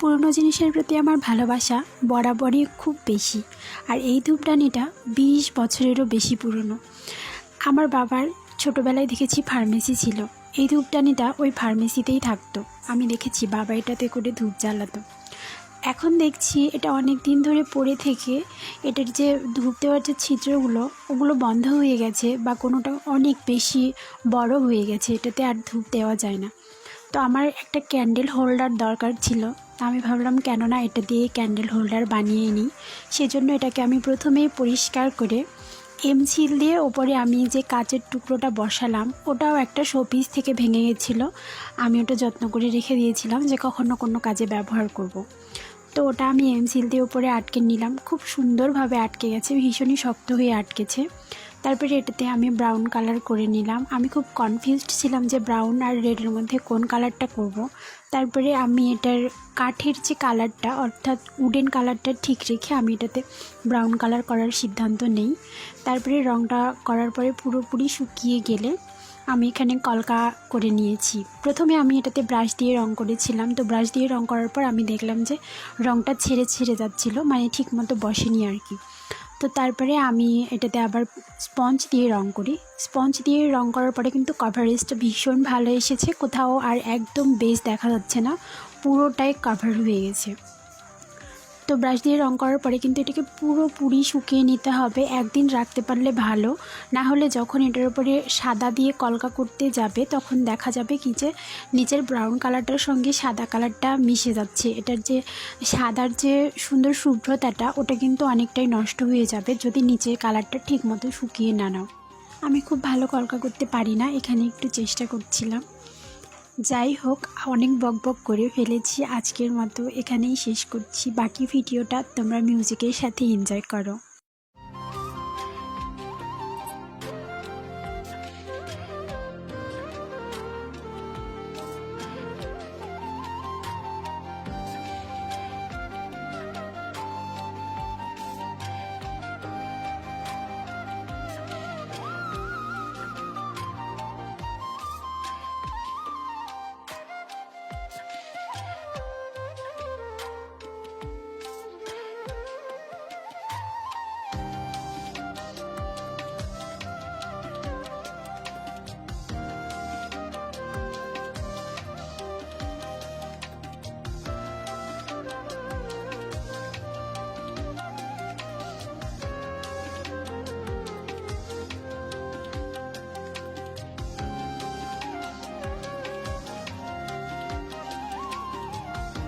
পুরনো জিনিসের প্রতি আমার ভালোবাসা বরাবরই খুব বেশি। আর এই ধূপদানিটা বিশ বছরেরও বেশি পুরনো। আমার বাবার ছোটোবেলায় দেখেছি ফার্মেসি ছিল। এই ধূপদানিটা ওই ফার্মেসিতেই থাকতো। আমি দেখেছি বাবা এটাতে করে ধূপ জ্বালাতো। এখন দেখছি এটা অনেক দিন ধরে পড়ে থেকে এটার যে ধূপ দেওয়ার যে ছিদ্রগুলো, ওগুলো বন্ধ হয়ে গেছে বা কোনোটা অনেক বেশি বড় হয়ে গেছে। এটাতে আর ধূপ দেওয়া যায় না। তো আমার একটা ক্যান্ডেল হোল্ডার দরকার ছিল। তা আমি ভাবলাম, কেননা এটা দিয়ে ক্যান্ডেল হোল্ডার বানিয়ে নিই। সেজন্য এটাকে আমি প্রথমেই পরিষ্কার করে এমছিল দিয়ে ওপরে আমি যে কাচের টুকরোটা বসালাম, ওটাও একটা শোপিস থেকে ভেঙে গেছিল। আমি ওটা যত্ন করে রেখে দিয়েছিলাম যে কখনো কোনো কাজে ব্যবহার করব। তো ওটা আমি এমসিল দিয়ে ওপরে আটকে নিলাম। খুব সুন্দরভাবে আটকে গেছে, ভীষণই শক্ত হয়ে আটকেছে। তারপরে এটাতে আমি ব্রাউন কালার করে নিলাম। আমি খুব কনফিউজড ছিলাম যে ব্রাউন আর রেডের মধ্যে কোন কালারটা করব। তারপরে আমি এটার কাঠের যে কালারটা অর্থাৎ উডেন কালারটা ঠিক রেখে আমি এটাতে ব্রাউন কালার করার সিদ্ধান্ত নেই। তারপরে রঙটা করার পরে পুরোপুরি শুকিয়ে গেলে আমি এখানে কলকা করে নিয়েছি। প্রথমে আমি এটাতে ব্রাশ দিয়ে রং করেছিলাম। তো ব্রাশ দিয়ে রং করার পর আমি দেখলাম যে রংটা ছেড়ে ছেড়ে যাচ্ছিল মানে ঠিক মতো বসেনি আর কি। তো তারপরে আমি এটাতে আবার স্পঞ্জ দিয়ে রং করি। স্পঞ্জ দিয়ে রং করার পরে কিন্তু কভারেজটা ভীষণ ভালো এসেছে। কোথাও আর একদম বেশ দেখা যাচ্ছে না। পুরোটাই কভার হয়ে গেছে। তো ব্রাশ দিয়ে রং করার পরে কিন্তু এটাকে পুরোপুরি শুকিয়ে নিতে হবে। একদিন রাখতে পারলে ভালো। না হলে যখন এটার উপরে সাদা দিয়ে কলকা করতে যাবে, তখন দেখা যাবে কি যে নিচের ব্রাউন কালারটার সঙ্গে সাদা কালারটা মিশে যাচ্ছে। এটার যে সাদার যে সুন্দর শুভ্রতাটা, ওটা কিন্তু অনেকটাই নষ্ট হয়ে যাবে যদি নিচের কালারটা ঠিক মতো শুকিয়ে না নাও। আমি খুব ভালো কলকা করতে পারি না, এখানে একটু চেষ্টা করছিলাম। যাই হোক, অনেক বক বক করে ফেলেছি। আজকের মতো এখানেই শেষ করছি। বাকি ভিডিওটা তোমরা মিউজিকের সাথে এনজয় করো।